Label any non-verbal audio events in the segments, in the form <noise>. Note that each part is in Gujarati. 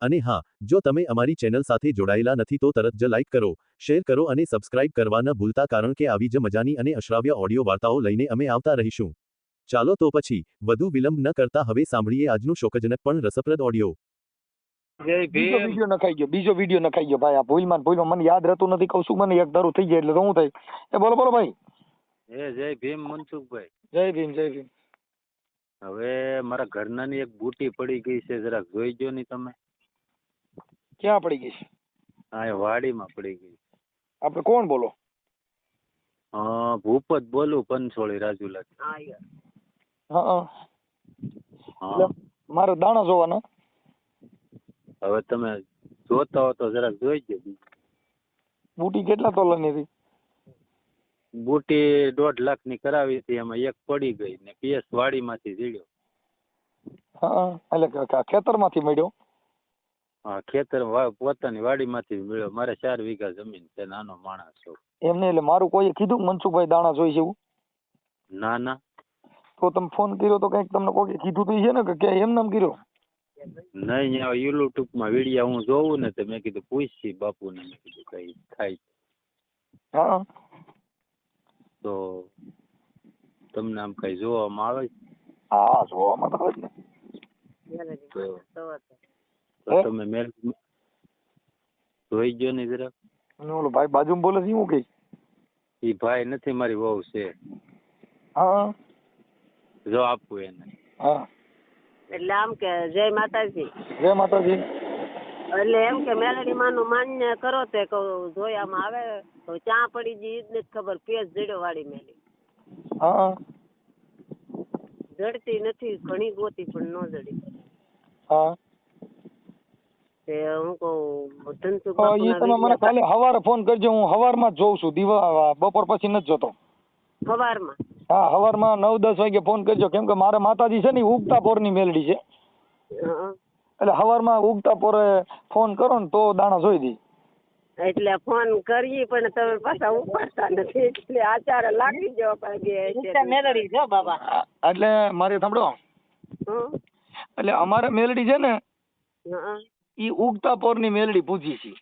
અને હા જો તમે અમારી ચેનલ સાથે જોડાયેલા નથી તો તરત જ લાઈક કરો શેર કરો અને સબસ્ક્રાઇબ કરવા ન ભૂલતા કારણ કે આવી જ મજાની અને અશ્રાવ્ય ઓડિયો વાર્તાઓ લઈને અમે આવતા રહીશું. ચાલો તો પછી વધુ વિલંબ ન કરતા હવે સાંભળીએ આજનું શોકજનક પણ રસપ્રદ ઓડિયો. જય બીજો ભીમ. વીડિયો નખાઈ ગયો બીજો વીડિયો નખાઈ ગયો ભાઈ આ ભૂલમાં ભૂલમાં મને યાદ રહેતું નથી કહું છું મને એક ધારું થઈ જાય એટલે શું થાય? એ બોલો બોલો ભાઈ. એ જય ભીમ મનસુખભાઈ. જય ભીમ જય ભીમ. હવે મારા ઘરનાની એક બુટી પડી ગઈ છે જરાક જોઈ ગયો ની તમે. ક્યાં પડી ગઈ છે? હા એ વાડીમાં પડી ગઈ આપણે કોણ બોલો? હા ભૂપત બોલું પંચોળી રાજુલા હા હા મારે દાણા જોવાનો. હવે તમે જોતા હો તો જરાક જોઈ ગયો બુટી કેટલા તોલાની હતી? બુટી દોઢ લાખની કરાવી હતી એમાં એક પડી ગઈ ને પીએસ વાડીમાંથી જીડ્યો હા એટલે ખેતરમાંથી મળ્યો? હા ખેતર પોતાની વાડીમાંથી મળ્યો. મારે ચાર વીઘા જમીન છે નાનો માણસ છું. એમને એટલે મારું કોઈએ કીધું કે મનસુખભાઈ દાણા જોઈ છે ના ના. તો તમે ફોન કર્યો તો કંઈક તમને કોઈ કીધું તો છે ને કે એમ નામ કર્યો? નહીં યુટ્યુબમાં વિડિયા હું જોઉં ને તો મેં કીધું પૂછી બાપુને. મેં કીધું કઈ થાય. હા. તો તમને આમ કઈ જોવામાં આવે? હા જોવામાં તો આવે ને. તો તમે મેલ જોઈ ગયો ને જરા અને ઓલો ભાઈ બાજુમાં બોલે છે હું કે ઈ ભાઈ નથી મારી વહુ છે. હા. જો આપવું એને. હા. એટલે આમ કે જય માતાજી. જય માતાજી. એટલે એમ કે મેલડી માનું માન્ય કરો તે કહું જોયામાં આવે. તો ચા પડી ગઈ ઈ જ નથી ખબર પેજ જડ્યો વાળી મેલી. હા. જડતી નથી ઘણી ગોતી પણ ન જડી. હા. તે હું કહું ધનસુખ તો ઈ તમે મને કાલે હવારે ફોન કરજો હું હવારમાં જ જોઉં છું દીવા બપોર પછી નથી જોતો. સવારમાં હા હવારમાં નવ દસ વાગે ફોન કરજો કેમ કે મારે માતાજી છે ને ઉગતા ઉગતા પોરની મેલડી છે. એટલે હવારમાં ઉગતા પોરે ફોન કરો ને તો દાણા જોઈ દી. એટલે ફોન કરીએ પણ તમે પાછા ઉપાડતા નથી એટલે આચાર લાગી ગયો પણ મેલડી છે બાબા. એટલે મારે સાંભળો. એટલે અમારે મેલડી છે ને ઈ ઉગતા પોરની મેલડી પૂજી છે.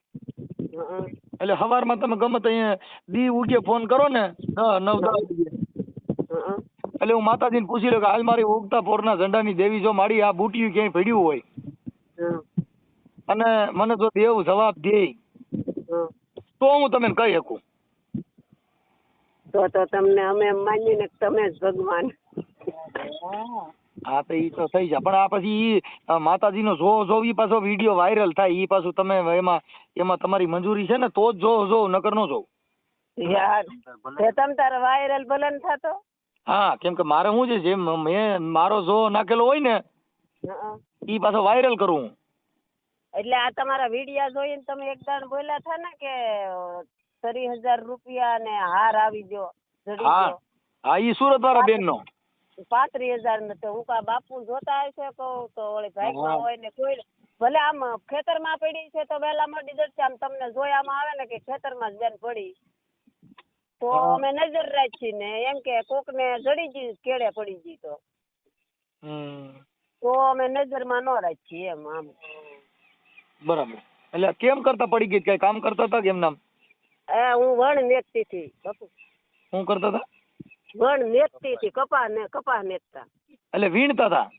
એટલે સવારમાં તમે ગમે તો દી ઉગે ફોન કરો ને નવ દસ વાગે. એટલે હું માતાજીને પૂછી લઉં કે હાલ મારી ઉગતા પોરના ઝંડાની દેવી જો મારી આ બુટિયું ક્યાંય પડ્યું હોય? અને મને જો દેવ જવાબ દે. તો હું તમને કહી શકું. તો તો તમને અમે માનીને કે તમે જ ભગવાન. હા તો એ તો થઈ જાય. પણ આ પછી એ માતાજી માતાજીનો જો જો ઈ પાછો વીડિયો વાયરલ થાય એ પાછું તમે એમાં એમાં તમારી મંજૂરી છે ને તો જ જો જો નકર નો જોવ યાર તે તમ તારે વાયરલ ભલે ન થતો? હા કેમ કે મારે શું છે જેમ મેં મારો જો નાખેલો હોય ને એ ઈ પાછો વાયરલ કરું હું. એટલે આ તમારા વિડિયા જોઈને તમે એક દાણ બોલ્યા થા ને કે ત્રીસ હજાર રૂપિયા ને હાર આવી ગયો હા. હા એ સુરત વાળા બેન નો પાંત્રીસ હજાર ને તો હું કા બાપુ જોતા હશે કહું તો ભાઈમાં હા. હોય ને કોઈ ભલે આમ ખેતરમાં પડી છે તો વહેલા મોડી જડશે આમ તમને જોયામાં આવે ને કે ખેતરમાં જ બેન પડી. તો અમે નજર રાખી ને એમ કે કોક ને જડી ગઈ કેળે પડી ગઈ તો. હમ, તો અમે નજરમાં ન રાખીએ એમ આમ. બરાબર. એટલે કેમ કરતા પડી ગઈ? કઈ કામ કરતા હતા કેમ નામ એ હું વણ મેકતી હતી બાપુ. શું કરતા હતા? વણ નેતતી હતી કપા ને કપા નેતતા એટલે વીણતા હતા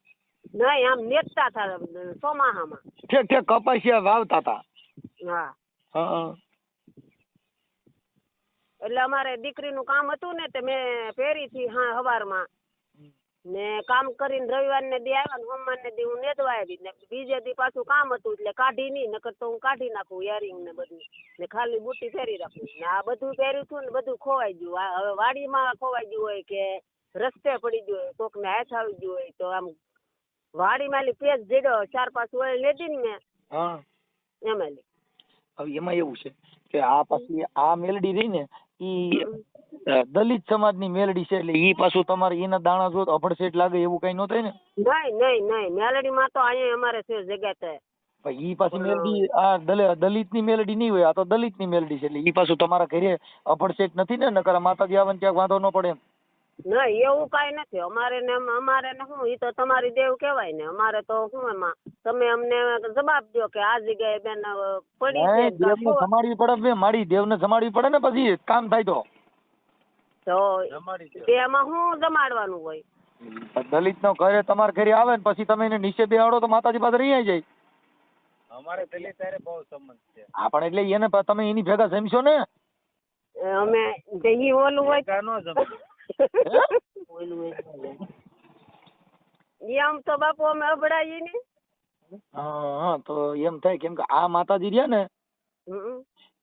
નહીં આમ નેતતા હતા ચોમાહામાં. ઠેક ઠેક કપાસિયા વાવતા હતા હા. હા એટલે અમારે દીકરીનું કામ હતું ને તે મેં પહેરી હતી હા હવારમાં ને કામ કરીને રવિવાર ને દી આવ્યા ને સોમવાર ને દી હું નેદવા આવી ને બીજે દી પાછું કામ હતું એટલે કાઢી નહીં નકર તો હું કાઢી નાખું યરિંગ ને બધું. ને ખાલી બુટ્ટી પહેરી રાખું. ને આ બધું પહેર્યું છું ને બધું ખોવાઈ ગયું. હવે વાડીમાં ખોવાઈ ગયું હોય કે રસ્તે પડી ગયું હોય કોકને હાથ આવી ગયું હોય તો આમ વાડીમાં લી પેજ જીડો ચાર પાંચ વળે લેતી ને મેં. હા. એમાં લી. હવે એમાં એવું છે કે આ પછી આ મેલડી રહી ને ઈ દલિત સમાજની મેલડી છે એટલે ઈ પાછું તમારે એના દાણા જો અભડસેટ લાગે એવું કઈ ન થાય ને? નહીં નહીં નહીં. મેલડીમાં તો અહીંયા અમારે છે જગ્યા ઈ પાછી મેલડી આ દલિતની મેલડી નહીં હોય આ તો દલિતની મેલડી છે એટલે ઈ પાછું તમારા ઘરે અભડસેટ નથી ને? નકર માતાજી આવે ને ક્યાંક વાંધો ન પડે એમ. નહીં એવું કાઈ નથી. અમારે ને અમારે ને શું એ તો તમારી દેવ કહેવાય ને. અમારે તો શું એમાં તમે અમને જવાબ દો કે આ જગ્યાએ બેન પડી છે પડે મારી દેવ ને જમાડવી પડે ને પછી કામ થાય તો. તો તેમાં. શું જમાડવાનું હોય. દલિત નો ઘરે તમારા ઘરે આવે ને પછી તમે એને નીચે બેહાડો તો માતાજી પાસે રહી જાય. અમારે દલિત ત્યારે બહુ સંબંધ છે. હા પણ એટલે એને તમે એની ભેગા જમશો ને? અમે જઈએ ઓલું હોય નો જમે. એમ આમ તો બાપુ અમે અભડાઈએ ને. હા હા, તો એમ થાય કેમ કે આ માતાજી રહ્યા ને.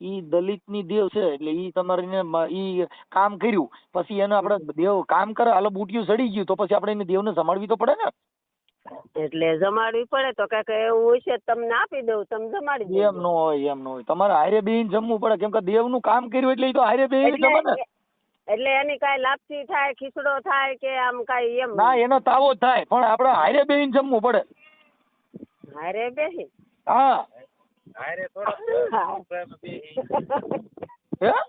ઈ દલિતની દેવ છે એટલે ઈ તમારે ઈ કામ કર્યું. પછી એને આપણે દેવ કામ કરે હાલો બુટિયું સડી ગયું તો પછી આપણે એને દેવને સંભાળવી તો પડે ને? એટલે જમાડવી પડે તો કાંઈક એવું હોય છે તમને આપી દઉં તમે જમાડી દેજો. એમ ન હોય એમ ન હોય. તમારે હારે બેહીને જમવું પડે કેમ કે દેવનું કામ કર્યું એટલે ઈ તો હારે બેહીને જમે ને. એટલે એની કાંઈ લાપસી થાય ખીચડો થાય કે આમ કાંઈ એમ? ના એનો તાવો થાય પણ આપણે હારે બેહીને જમવું પડે. હારે બેહી. હે.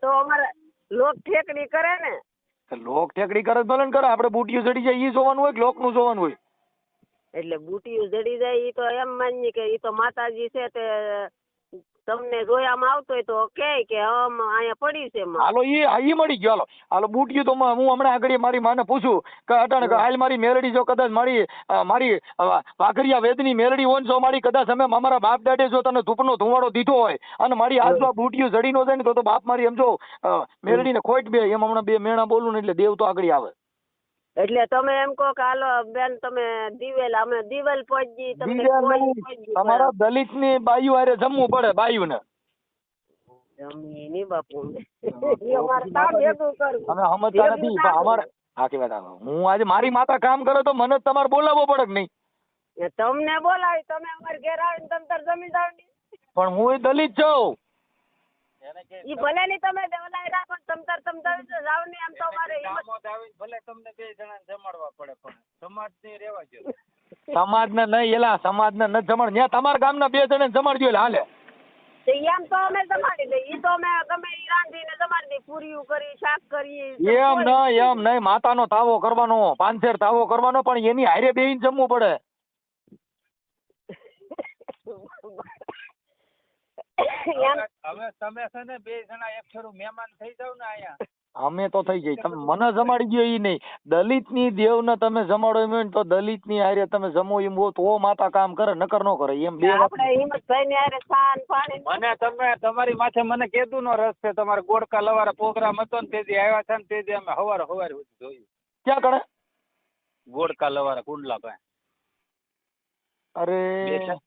તો અમારે લોક ઠેકડી કરે ને. લોક ઠેકડી કરે ભલે ને કરે આપણે બુટિયું જડી જાય ઈ જોવાનું હોય કે લોકનું જોવાનું હોય? એટલે બુટીયું જડી જાય ઈ તો એમ માનીએ કે ઈ તો માતાજી છે તે તમને જોયામાં આવતો હોય તો કે કે આમ અહીંયા પડી છે હાલો ઈ ઈ મળી ગયો હાલો. હાલો બુટિયું તો હું હમણાં આગળ મારી માને પૂછું કે અટાણે કે હાલ મારી મેલડી જો કદાચ મારી મારી વાઘરિયા વેદની મેલડી હોય જો મારી કદાચ અમે અમારા બાપ દાડે જો તને ધૂપનો ધુમાડો દીધો હોય અને મારી આજુ બુટિયું જડી નો જાય ને તો બાપ મારી એમ જો મેલડીને ખોટ બે એમ હમણાં બે મેણા બોલું ને એટલે દેવ તો આગળ આવે. એટલે તમે એમ કહો કે હાલો બેન તમે દિવેલ અમે દિવેલ પહોંચી તમને કોઈ તમારા દલિતની બાયુ હારે જમવું પડે બાયુ ને જમી ની બાપુ. ઈ અમારે કામ ભેગું કરવું. અમે સમજતા નથી અમારે હા વાત હું આજે મારી માતા કામ કરે તો મને તમારે બોલાવવો પડે કે નહીં? તમને બોલાવી તમે અમારે ઘેર આવીને તમ તાર જમી જાવ પણ હું એ દલિત છું. ઈ ભલે ની તમે બોલાવી રાખો તમતર તમ તાર તમ તાર જાવ ને એમ તો મારે ભલે તમને બે જણા જમાડવા પડે પણ સમાજ ને રેવા જો સમાજ ને નહીં એલા સમાજ ને ન જમાડ. ત્યાં તમારા ગામના બે જણા જમાડજો એટલે હાલે. તો એમ તો અમે જમાડી દઈએ ઈ તો અમે ગમે ઈ રાંધીને જમાડી દઈએ પૂરીયું કરી શાક કરી એમ નહીં એમ નહીં. માતાનો તાવો કરવાનો પાંચેર તાવો કરવાનો પણ એની હારે બેહીને જમવું પડે એમ હવે તમે છે ને બે જણા એક ફેરું મહેમાન થઈ જાવ ને અહીંયા. અમે તો થઈ જાય તમે મને જમાડી ગયો ઈ નહીં. દલિતની દેવ ને તમે જમાડો એમ ને તો દલિતની હારે તમે જમો એમ હો તો માતા કામ કરે નકર ન કરે. એમ બે આપણે હિંમતભાઈ ની હારે સાન પાણી મને તમે તમારી માથે મને કીધું નો રસ છે. તમારે ગોડકા લવારા પ્રોગ્રામ હતો ને તેજી આવ્યા છે ને તેજી અમે હવાર હવાર જોયું. ક્યાં કરે ગોડકા લવારા કુંડલા પાસે અરે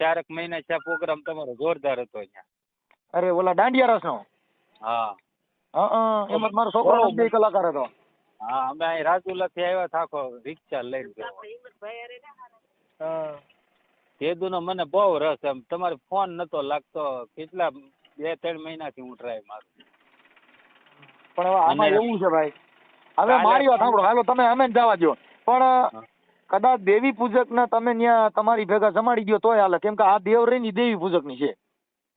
ચારક મહિના છે પ્રોગ્રામ તમારો જોરદાર હતો અહીંયા. અરે ઓલા દાંડિયા રસ નો હા હા એમાં મારો છોકરો બે કલાકાર હતો. હા અમે અહીં રાજુલા થી આવ્યા થાકો રિક્ષા લઈને ગયો કેદુ ના મને બહુ રસ એમ તમારે ફોન નતો લાગતો કેટલા બે ત્રણ મહિનાથી હું ટ્રાય મારું. પણ હવે આમાં એવું છે ભાઈ. હવે મારી વાત સાંભળો. હાલો તમે અમે જવા દો પણ કદાચ દેવી પૂજક ને તમે ત્યાં તમારી ભેગા જમાડી દો તોય હાલે. કેમ કે આ દેવ રહી દેવી પૂજકની છે.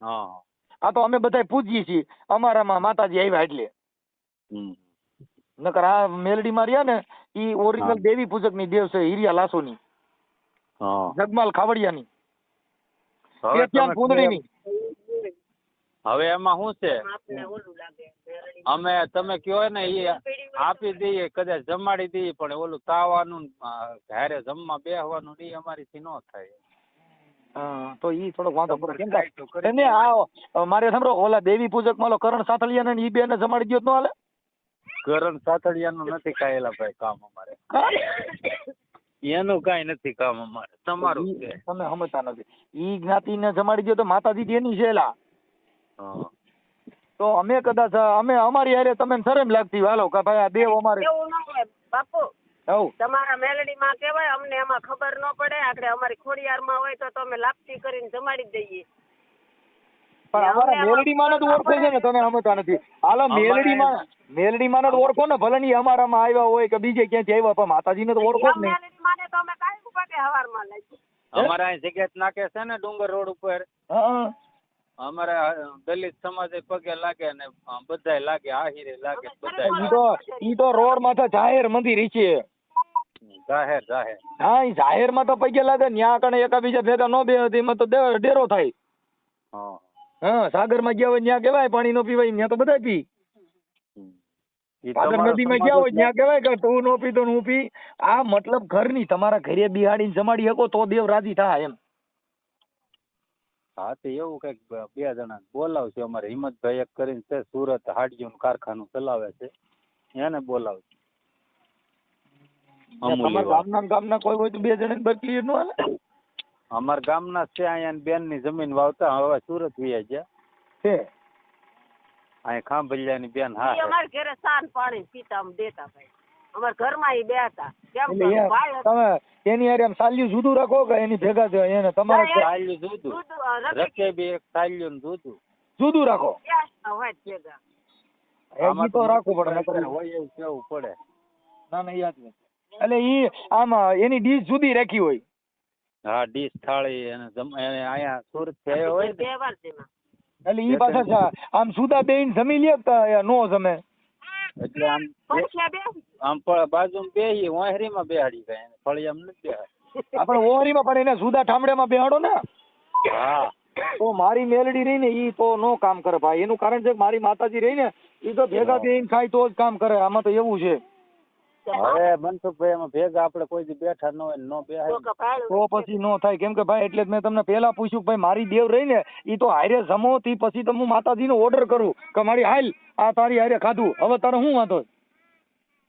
હા. આ તો અમે બધા પૂજીએ છીએ. અમારામાં માતાજી આવ્યા એટલે. નકર આ મેલડી માં રહ્યા ને ઈ હા. ઓરિજિનલ દેવી પૂજકની દેવ છે હિરિયા લાસો ની જગમાલ ખાવડિયા ની હવે ત્યાં કુંદડી ની હવે એમાં શું છે. અમે તમે કયો ને એ આપી દઈએ કદાચ જમાડી દઈએ પણ ઓલું તાવાનું હારે જમવા બેહવાનું ને એ અમારીથી ન થાય. તો ઈ થોડોક વાંધો પડે. કેમ કે એને આ મારે સાંભળો ઓલા દેવી પૂજકમાં કરણ સાથળિયા ને ઈ બે ને જમાડી દો તો હાલે? કરણ સાથળિયા નું નથી કાયેલા ભાઈ કામ અમારે. એનું કાંઈ નથી કામ અમારે. તમારું તમે સમજતા નથી. ઈ જ્ઞાતિ ને જમાડી દો તો માતાજી એની છે એલા. હા. તો અમે કદાચ અમે અમારી હારે તમે શરમ લાગતી હાલો કે ભાઈ આ દેવ અમારે એવું ન હોય. બાપુ તમારા મેલડી માં કેવાય અમને એમાં ખબર ન પડે. આપણે અમારી ખોડિયાર માં હોય તો તમે લાપસી કરીને જમાડી દઈએ. પણ અમારા મેલડી માં જ ઓળખો છે ને તમે સમજતા નથી. હાલો અમારે- મેલડીમાં મેલડીમાં જ ઓળખો ને ભલે ની અમારામાં આવ્યા હોય કે બીજે ક્યાંથી આવ્યા પણ માતાજીને તો ઓળખો જ નહીં. મેલેડી તો અમે કાંઈ લઈ. અમારા અહીં જગ્યાત નાખે છે ને ડુંગર રોડ ઉપર. હા. અમારા દલિત સમાજ પગે લાગે ને બધાય લાગે આહિરે લાગે બધાય ઈ તો ઈ તો રોડ માથે જાહેર મંદિર છે. જાહેર જાહેર. હા ઈ જાહેરમાં તો પગે લાગે ન્યા કણે એકાબીજા ભેગા નો બે એમાં તો ડેરો થાય. હા. હા સાગરમાં ગયા હોય ત્યાં કેવાય પાણી નો પીવાય ત્યાં તો બધા પી. ઈ સાગર નદી માં ગયા હોય ન્યા ત્યાં કહેવાય કે તું નો પી તો હું પી. આ મતલબ ઘરની તમારા ઘરે બિહાડીને જમાડી શકો તો દેવ રાજી થાય એમ. હા તો એવું કંઈક બે જણા બોલાવશે અમારે હિંમતભાઈ એક કરીને છે સુરત હાડિયું કારખાનું ચલાવે છે. એને બોલાવશે તમારા. ગામના ગામના કોઈ હોય તો બે જણા બર ક્લિયર હાલે? અમારા ગામના છે અહીંયા બેનની જમીન વાવતા હવે સુરત વ્યા ગયા. છે. અહીંયા ખાંભલિયાની બેન હા અમારા ઘરે સાન પાણી પીતા દેતા ભાઈ. અમારા ઘરમાં ઈ બેતા કેમ એટલે ભાઈ હતું. તમે એની હારે આમ સાલ્યું જુદું રાખો કે એની ભેગા છે એને તમારે સાલ્યું જુદું. રકે બી એક સાલ્યું ને જુદું. જુદું રાખો. હોય જ ભેગા. એ તો રાખવું પડે નકર હોય એવું કેવું પડે. ના ના યાદ નથી એટલે ઈ આમ એની ડીશ જુદી રાખી હોય. હા ડીશ થાળી અને જમ- એને અહીંયા સુરતથી આવ્યો હોય ને. તેમાં એટલે ઈ પાછા આમ સુદા બેન જમી લે કે નો જમે. એટલે આમ આમ બાજુમાં બેહી વાંહરીમાં બેહાડી જાય એને. ફળિયામાં નથી બેહાડી <laughs> આપણે ઓહરીમાં પણ એને સુદા ઠામડેમાં બેહાડો ને. હા. તો મારી મેલડી રહી ને ઈ તો નો કામ કરે ભાઈ. એનું કારણ છે કે મારી માતાજી રહી ને ઈ તો ભેગા બેહીને ખાય તો જ કામ કરે. આમાં તો એવું છે. હવે મનસુખભાઈ એમાં ભેગા આપણે કોઈ દી બેઠા ન હોય ને ન બેહાય. તો પછી નો થાય. કેમ કે ભાઈ એટલે જ મેં તમને પહેલા પૂછ્યું ભાઈ મારી દેવ રહી ને ઈ તો હારે જમો તી પછી તો હું માતાજીનો ઓર્ડર કરું કે મારી હાલ આ તારી હારે ખાધું. હવે તારે શું વાંધો?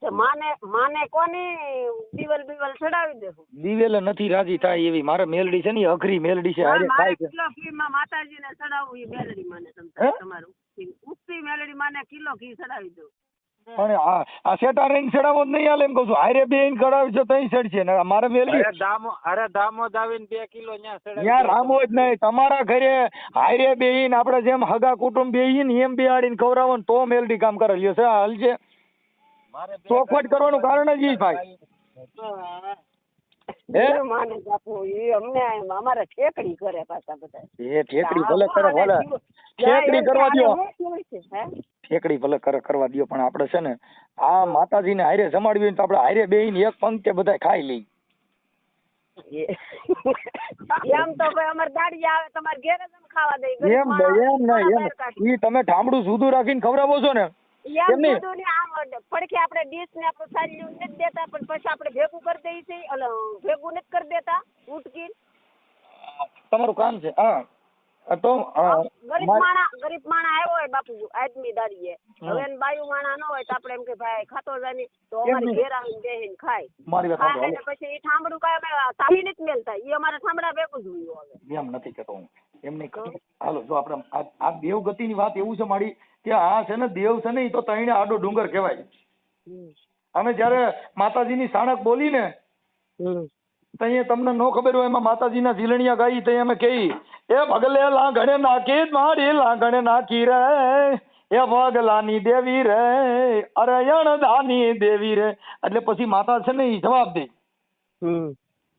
માને માને કોની દીવલ બીવલ ચડાવી દેવું દિવેલે નથી રાજી થાય એવી. મારે મેલડી છે ને અઘરી મેલડી છે. હારે મારે છે. કિલો ઘી માં માતાજીને ચડાવવું એ મેલડી માને હે? તમારું. ઉપતી ઉપતી મેલડી માને કિલો ઘી ચડાવી દઉં અને આ આ સેટા રહીને ચડાવો જ નહીં હાલે એમ કહું છું. હારે બેન કરાવી છે તઈ છે ને મારે મેલી અરે દામો અરે દામોદ દાવીને બે કિલો ન્યા ચડાવી ત્યાં રામો જ નહીં. તમારા ઘરે હારે ઇન આપણે જેમ હગા કુટુંબ બે ઇન એમ બેહાડીને ખવડાવો ને તો મેલડી કામ કરે લ્યો છે હાલ છે મારે બે ચોખવટ કરવાનું કારણ જ ઈ ભાઈ. ઠેકડી કરે પાછા બધા. ઠેકડી ભલે કરે ભલે. ઠેકડી કરવા દ્યો. ઠેકડી ભલે કરવા દો પણ આપણે છે ને આ માતાજીને હારે જમાડવી હોય તો આપણે હારે બેહીને એક પંક્તે બધા ખાઈ લઈ એમ તો ભાઈ અમારે દાડી આવે તમારે ઘેરે જ ખાવા દઈ એમ એમ નહીં એમ ઈ તમે ઠામડું જુદું રાખીને ખવડાવો છો ને એમ એમ ને આમ પડખે આપણે ડીશ ને આપણે સારી નથી દેતા પણ પછી આપણે ભેગું કરી દઈએ છીએ. ભેગું નથી કરી દેતા ઉટકી તમારું કામ છે હા. તો ગરીબ માણા ગરીબ માણા આવ્યો હોય બાપુ આદમી દાડીએ હવે એને બાયું માણા ન હોય તો આપણે એમ કે ભાઈ ખાતો જાની તો અમારે. ઘેર આવીને બેહીને ખાય. મારી વાત સાંભળો, પછી એ ઠામડું કાય અમે તાળી નથી મેલતા એ અમારે ઠામડા ભેગું જ હોય હવે. એમ નથી કેતો હું. એમ નહીં. હાલો જો આપણે આ દેવ ગતિની વાત એવું છે મારી કે આ છે ને દેવ છે ને એ તો તઈને આડો ડુંગર કહેવાય. અને જ્યારે માતાજીની સાણક બોલી ને તઈએ તમને નો ખબર હોય એમાં માતાજીના ઝીલણિયા ગાઈ તઈ અમે કહી એ ભગલે લાગણે નાખી મારી લાગણે નાખી રે એ ભગલાની દેવી રે અરે યણદાની દેવી રે. એટલે પછી માતા છે ને એ જવાબ દે.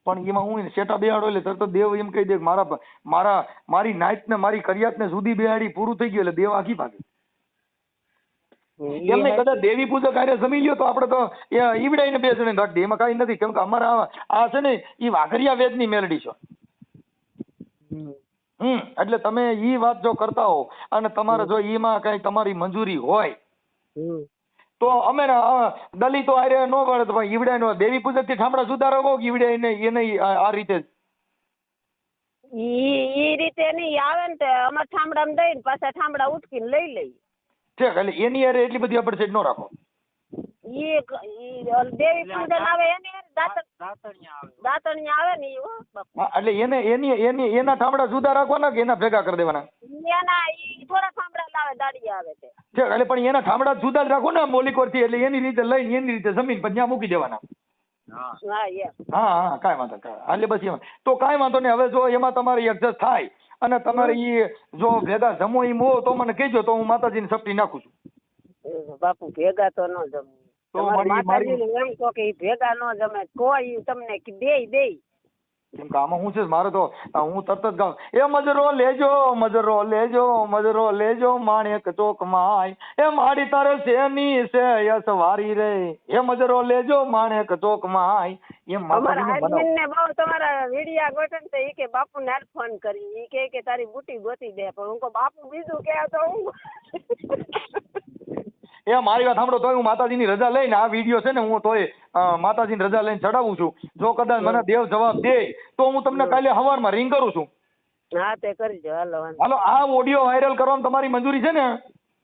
પણ એમાં હું શેટા બેહાડો એટલે તરત દેવ એમ કહી દે મારા મારા મારી નાઈટ ને મારી કરિયાત ને સુધી બેહાડી પૂરું થઈ ગયું એટલે દેવ આખી ભાગે. એમને કદાચ દેવી પૂજક હારે જમી લ્યો તો આપણે તો ઈવડાઈને બે જણે રાખી એમાં કાંઈ નથી કેમ કે અમારા આ- છે ને એ વાઘરિયા વેદની મેલડી છે. હમ. એટલે તમે ઈ વાત જો કરતા હો અને તમારે જો ઈમાં કઈ તમારી મંજૂરી હોય તો અમે ને, દલિતો હારે નો ગણે પણ ભાઈ ઈવડાય નો દેવી પૂજકથી ઠામડા સુધારો કહો કે ઈવડાય એને એને આ રીતે ઈ ઈ રીતે નહીં આવે ને તે અમારે દઈ ને પાછા ઠામડા ઉટકીને લઈ લઈ ઠીક એટલે એની હારે એટલી બધી આપણે ન રાખો. ઈ દેવી પૂજન આવે એની દાતણિયા આવે. ને ઈ હા, એટલે એને એની એની એના ઠામડા જુદા રાખવાના કે એના ભેગા કરી દેવાના? એના ઈ થોડા ઠામડા લાવે દાડી આવે છે એટલે પણ એના ઠામડા જુદા જ રાખો ને મોલિકોરથી એટલે એની રીતે લઈને એની રીતે જમીન પર ત્યાં મૂકી દેવાના. હા. હા એમ. હા હા કાંઈ વાંધો નહીં, કાંઈ એટલે પછી એમાં. તો કાંઈ વાંધો નહીં હવે જો એમાં તમારે એડજસ્ટ થાય અને તમારે ઈ જો ભેગા જમો ઈ મો તો મને કહેજો તો હું માતાજીને સપટી નાખું છું. બાપુ ભેગા તો ન જમે. તો માતાજીને એમ કહો કે ભેગા ન જમે કોઈ તમને દેય દેય. કેમ કે આમાં શું છે મારે તો હું તરત જ ગાઉં. એ મજરો લેજો મજરો લેજો મજરો લેજો માણેક ચોક માય. એ માડી તારે શેની છે યસ વારી રે. એ મજરો લેજો માણેક ચોક માય. એમ માતાજીને બનાવો. ને બહુ તમારા વિડિયા ગોઠન છે તો ઈ કે બાપુ ને ફોન કરી. ઈ કે કે તારી બુટી ગોતી દે પણ હું કો બાપુ બીજું કે તો હું એ મારી વાત સાંભળો તોય હું માતાજીની રજા લઈને આ વીડિયો છે ને હું તોય માતાજીની રજા લઈને ચડાવું છું. જો કદાચ મને દેવ જવાબ દે તો હું તમને કાલે સવારમાં રિંગ કરું છું. હા તે કરજો હાલો હાલો આ ઓડિયો વાયરલ કરવાની તમારી મંજૂરી છે ને?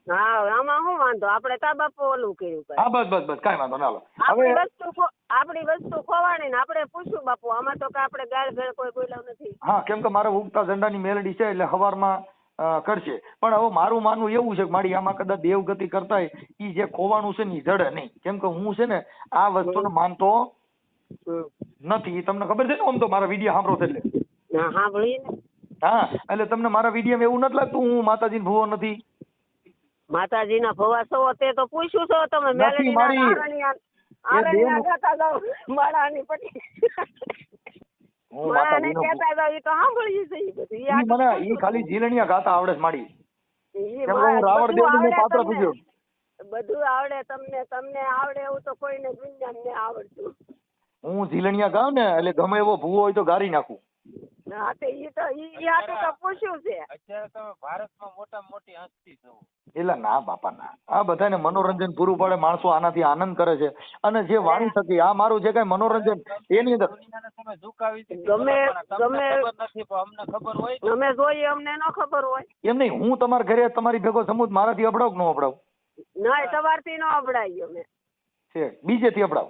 હા આમાં શું વાંધો? આપણે તા બાપુ ઓલું કર્યું. હા બસ બસ બસ કાંઈ વાંધો ના હાલો. હવે વસ્તુ આપણી વસ્તુ ખોવાણી ને આપણે પૂછ્યું બાપુ આમાં તો કે આપણે ગાળ ભેળ કોઈ બોલ્યો નથી. હા કેમ કે મારે ઉગતા ઝંડાની મેલડી છે એટલે હવારમાં કરશે. પણ હવે મારું માનવું એવું છે કે મારી આમાં કદાચ દેવગતિ કરતા એ જે ખોવાનું છે ને એ જડે નહીં. કેમ કે હું છે ને આ વસ્તુને માનતો નથી. તમને ખબર છે ને આમ તો મારા વીડિયો સાંભળો છે એટલે? હા એટલે તમને મારા વીડિયો એવું નથી લાગતું હું માતાજી ભૂવો નથી? માતાજીના ભવા છો તે તો પૂછ્યું છો તમે. નથી મેલેડીના મારી. આરણ્યા- આરણ્યા ગાતા જાઓ. માળાની પટ્ટી. હું માતાજીનો તો સાંભળ્યું છે બધું મને ઈ ખાલી ગાતા આવડે છે માડી હું રાવણ બધું દેવનું આવડે પાત્ર તમને. પૂજ્યું બધું આવડે તમને તમને આવડે એવું તો કોઈને દુનિયામાં આવડતું. હું ઝીલણીયા ગાઉં ને એટલે ગમે એવો ભૂવો હોય તો ગારી નાખું. હા તે ઈ તો ઈ ઈ તો પૂછ્યું છે. અત્યારે તમે ભારતમાં મોટા મોટી હસ્તી છો એટલે ના બાપા ના આ બધાને મનોરંજન પૂરું પાડે માણસો આનાથી આનંદ કરે છે. અને જે વાણી થકી આ મારું જે કઈ મનોરંજન એની અંદર તમે ઝુકાવી ગમે- ગમે- ખબર નથી પણ અમને ખબર હોય અમે જોઈએ અમને ન ખબર હોય. એમ નહીં હું તમારા ઘરે તમારી ભેગો સમૂહ મારાથી અપડાવ નો ન અપડાવ નહીં સવારથી ન અભડાઈ અમે. છે બીજેથી અપડાવ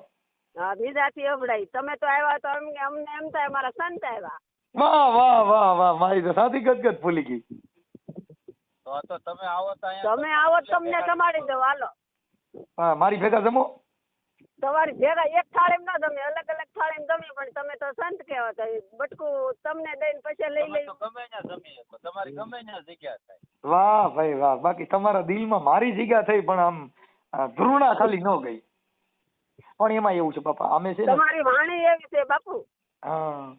હા બીજાથી અભડાઈ તમે તો આવ્યા તો અમને અમને એમ થાય મારા સંત આવ્યા. વાહ વાહ વાહ વાહ મારી તો સાથી ગદગદ ફૂલી ગઈ. તો તો તમે આવો તો અહીંયા તમે આવો તમને જમાડી દઉં હાલો. હા મારી ભેગા જમો? તમારી ભેગા એક થાળીમાં ના તમે અલગ અલગ થાળીમાં જમી પણ તમે તો સંત કહેવા તો બટકું તમને દઈને પછી લઈ લઈ. ગમે ત્યાં જમી શકો તમારી ગમે ત્યાં જગ્યા થાય. વાહ ભાઈ વાહ. બાકી તમારા દિલમાં મારી જગ્યા થઈ પણ આમ ધ્રુણા ખાલી ન ગઈ. પણ એમાં એવું છે બાપા અમે છે તમારી વાણી એવી છે બાપુ. હા.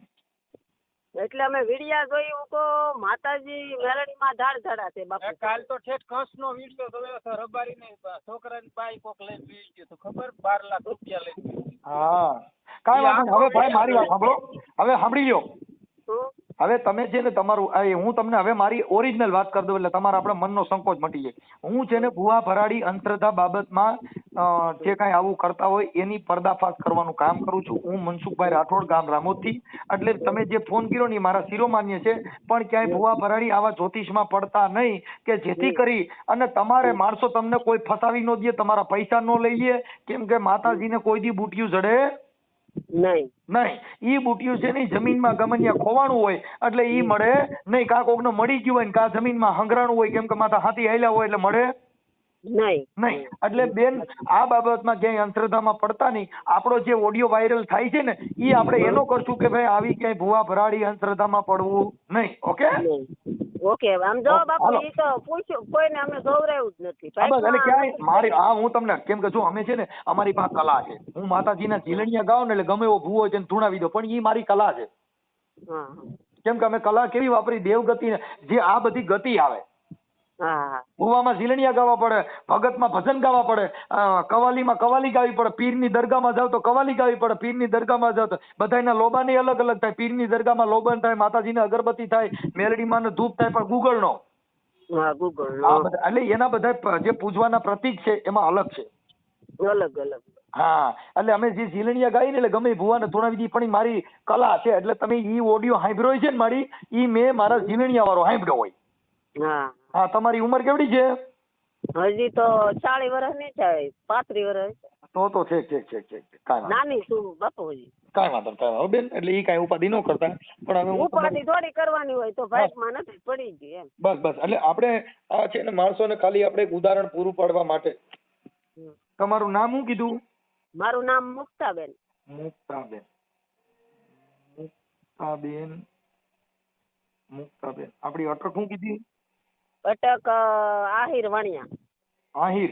એટલે અમે વિડિયા જોઈ તો માતાજી મેલડીમાં ધાડ ધડા છે બાપુ. કાલ તો ઠેઠ કસનો વિડિયો જોયો તો રબારીને છોકરાની બાઈ કોક લઈને પી ગયો તો ખબર? બાર લાખ રૂપિયા લઈ. હા. કાંઈ વાંધો હવે ભાઈ મારી વાત સાંભળો. હવે સાંભળી લ્યો. હવે તમે છે ને તમારું હું તમને હવે મારી ઓરિજિનલ વાત કરી દઉં એટલે તમારા આપણા મનનો સંકોચ મટી જાય. હું છે ને ભુવા ભરાડી અંધશ્રદ્ધા બાબતમાં જે કાંઈ આવું કરતા હોય એની પર્દાફાશ કરવાનું કામ કરું છું. હું મનસુખભાઈ રાઠોડ ગામ રામોદથી. એટલે તમે જે ફોન કર્યો ને મારા શિરોમાન્ય છે. પણ ક્યાંય ભુવા ભરાડી આવા જ્યોતિષમાં પડતા નહીં કે જેથી કરી અને તમારે માણસો તમને કોઈ ફસાવી ન દે, તમારા પૈસા ન લઈ લે. કેમ કે માતાજીને કોઈ દી બુટિયું જડે નહીં. નહીં. ઈ બુટિયું છે ને જમીનમાં ગમનિયા ખોવાણું હોય એટલે ઈ મળે નહીં કાં કોકને મળી ગયું હોય ને કાં જમીનમાં હંગરાણું હોય કેમ કે માથા હાથી હાલ્યા હોય એટલે મળે? નહીં. નહીં. એટલે બેન આ બાબતમાં ક્યાંય અંધશ્રદ્ધામાં પડતા નહીં. આપણો જે ઓડિયો વાયરલ થાય છે ને એ આપણે એનો કરશું કે ભાઈ આવી ક્યાંય ભૂવા ભરાડી અંધશ્રદ્ધામાં પડવું નહીં ઓકે? ઓકે આમ જો બાપુ ઈ તો પૂછ્યું કોઈને અમે ગૌરવ્યું જ નથી. બસ એટલે ક્યાંય મારી આ હું તમને કેમ કે જો અમે છે ને અમારી પાસે કલા છે. હું માતાજીના ઝીલણિયા ગાઉં ને એટલે ગમે એવો ભૂવો છે ને ધૂણાવી દો પણ ઈ મારી કલા છે. કેમ કે અમે કલા કેવી વાપરી દેવગતિ જે આ બધી ગતિ આવે ભુવામાં ઝીલણિયા ગાવા પડે ભગતમાં ભજન ગાવા પડે કવાલીમાં કવાલી ગાવી પડે પીરની દરગાહમાં જાવ તો કવાલી ગાવી પડે પીરની દરગાહમાં જાવ તો. બધાના લોબાની અલગ અલગ થાય પીરની દરગાહમાં લોબન થાય માતાજીને અગરબત્તી થાય મેલડીમાં ને ધૂપ થાય પણ ગુગળનો. એટલે એના બધા જે પૂજવાના પ્રતીક છે એમાં અલગ છે. અલગ અલગ. હા એટલે અમે જે ઝીલણિયા ગાઈને એટલે ગમે ભુવાને થોડા દી પણ મારી કલા છે એટલે તમે ઈ ઓડિયો સાંભળ્યો છે ને મારી ઈ મેં મારા ઝીલણિયા વાળો સાંભળ્યો હોય. હા. હા તમારી ઉંમર કેવડી છે? હજી તો ચાલી વર્ષ નહીં થાય પાંત્રીસ વર્ષ તો તો ઠીક ઠીક ઠીક ઠીક કાંઈ વાંધો નાની છું બાપુ હજી. કાંઈ વાંધો કાંઈ વાંધો બેન એટલે ઈ કાંઈ ઉપાધિ ન કરતા. પણ હવે હું ઉપાધિ થોડી કરવાની હોય તો ભાગમાં નથી પડી ગઈ એમ. બસ બસ. એટલે આપણે આ છે ને માણસોને ખાલી આપણે એક ઉદાહરણ પૂરું પાડવા માટે. તમારું નામ શું કીધું? મારું નામ મુક્તાબેન. મુક્તાબેન. મુક્તાબેન. મુક્તાબેન. આપણી અટક શું કીધી? અટક આહિર વાણિયા. આહિર?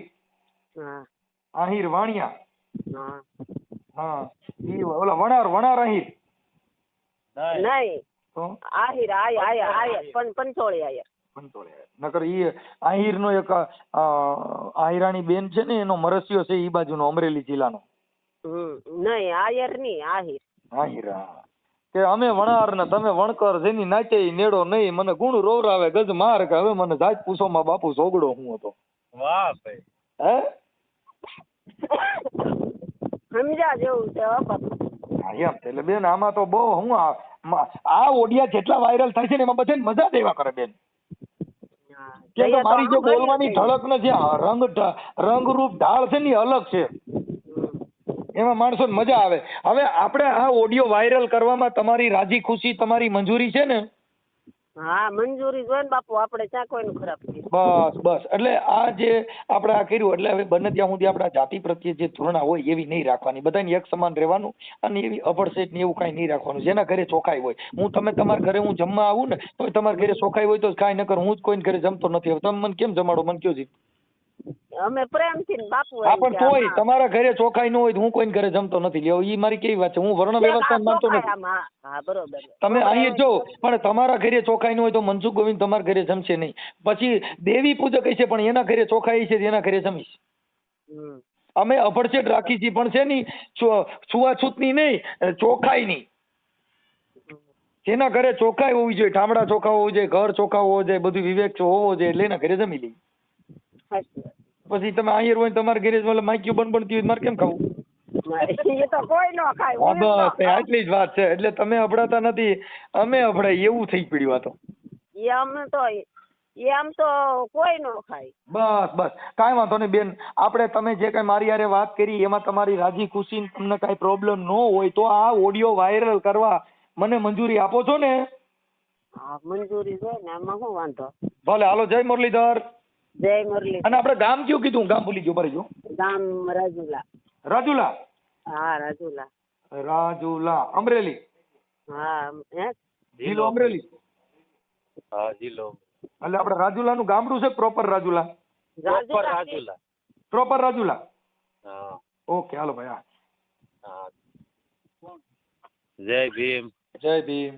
હા. આહિર વાણિયા? હા. હા. ઈ ઓલા વણાર વણાર આહિર? નહીં. તો? આહિર આય આય આયર પં પંચોળી આયર પંચોળી નકર ઈ આહિર નો એક આહિરાણી બેન છે ને એનો મરસિયો છે ઈ બાજુનો અમરેલી જિલ્લાનો. હમ. નહીં આયર નહીં આહિર. આહિર હા. કે અમે વણાર ને તમે વણકર જેની નાચે નેડો નહીં મને ગુણ રોવરાવે ગજ માર કે હવે મને જાત પૂછો માં બાપુ સોગડો હું હતો વાહ ભાઈ હે સમજા જેવું છે એમ. એટલે બેન આમાં તો બહુ હું આ મા- આ ઓડિયા જેટલા વાયરલ થાય છે ને એમાં બધાને મજા દેવા કરે બેન કે મારી જે બોલવાની. ઢળક નથી આ રંગ રંગરૂપ ઢાળ છે ને અલગ છે. એમાં માણસોને મજા આવે. હવે આપણે આ ઓડિયો વાયરલ કરવામાં તમારી રાજી ખુશી તમારી મંજૂરી છે ને? હા મંજૂરી જોઈએ ને બાપુ આપણે ચા કોઈનું ખરાબ બસ બસ. એટલે આ જે આપણે આ કર્યું એટલે હવે બને ત્યાં સુધી આપણા જાતિ પ્રત્યે જે ધોરણા હોય એવી નહીં રાખવાની. બધાને એક સમાન રહેવાનું અને એવી અભડસેટ ને એવું કાંઈ નહીં રાખવાનું. જેના ઘરે ચોખાઈ હોય. હું તમે તમારા ઘરે હું જમવા આવું ને તો તમારા ઘરે ચોખાઈ હોય તો કાંઈ નકર હું જ કોઈને ઘરે જમતો નથી. હવે તમે મને કેમ જમાડો? મને કયો જી અમે પ્રેમથી બાપુ પણ તોય તમારા ઘરે ચોખાઈ ન હોય તો હું કોઈને ઘરે જમતો નથી. લ્યો ઈ મારી કેવી વાત છે? હું વર્ણ વ્યવસ્થા માનતો નથી. તમે અહીં જો પણ તમારા ઘરે ચોખાઈ ન હોય તો મનસુખ ગોવિંદ તમારા ઘરે જમશે નહીં. પછી દેવી પૂજક છે પણ એના ઘરે ચોખાઈ છે એના ઘરે જમીશ. અમે અભડછેટ રાખી છીએ પણ છે ની છો- છૂઆછૂતની નહીં ચોખાઈની. જેના ઘરે ચોખાઈ હોવી જોઈએ ઠામડા ચોખા હોવું જોઈએ ઘર ચોખા હોવો જોઈએ બધું વિવેક હોવો જોઈએ એટલે એના ઘરે જમી લઈએ. પછી તમે અહીંયા હોય તમારા ગેરેજમાં માઇક્યુ બન બનતી હોય મારે કેમ ખાવું? બસ આટલી જ વાત છે. એટલે તમે અભડાતા નથી અમે અભડાય એવું થઈ પડ્યું આ તો. એમ તો કોઈ નો ખાય. બસ બસ. કાંઈ વાંધો નહીં બેન. આપણે તમે જે કાંઈ મારી હારે વાત કરી એમાં તમારી રાજી ખુશી ને તમને કાંઈ પ્રોબ્લેમ ન હોય તો આ ઓડિયો વાયરલ કરવા મને મંજૂરી આપો છો ને? હા મંજૂરી છે ને એમાં શું વાંધો? ભલે હાલો જય મુરલીધર. જય મુરલી. અને આપણે ગામ કયું કીધું? ગામ ભૂલી ગયો ભરી ગામ રાજુલા. રાજુલા? હા રાજુલા. રાજુલા. અમરેલી? હા હે? જિલ્લો અમરેલી? હા જિલ્લો એટલે આપણે રાજુલાનું ગામડું છે proper Rajula? Proper Rajula Rajula. Proper Rajula? હા. ઓકે હાલો ભાઈ હા. હા. જય ભીમ. જય ભીમ.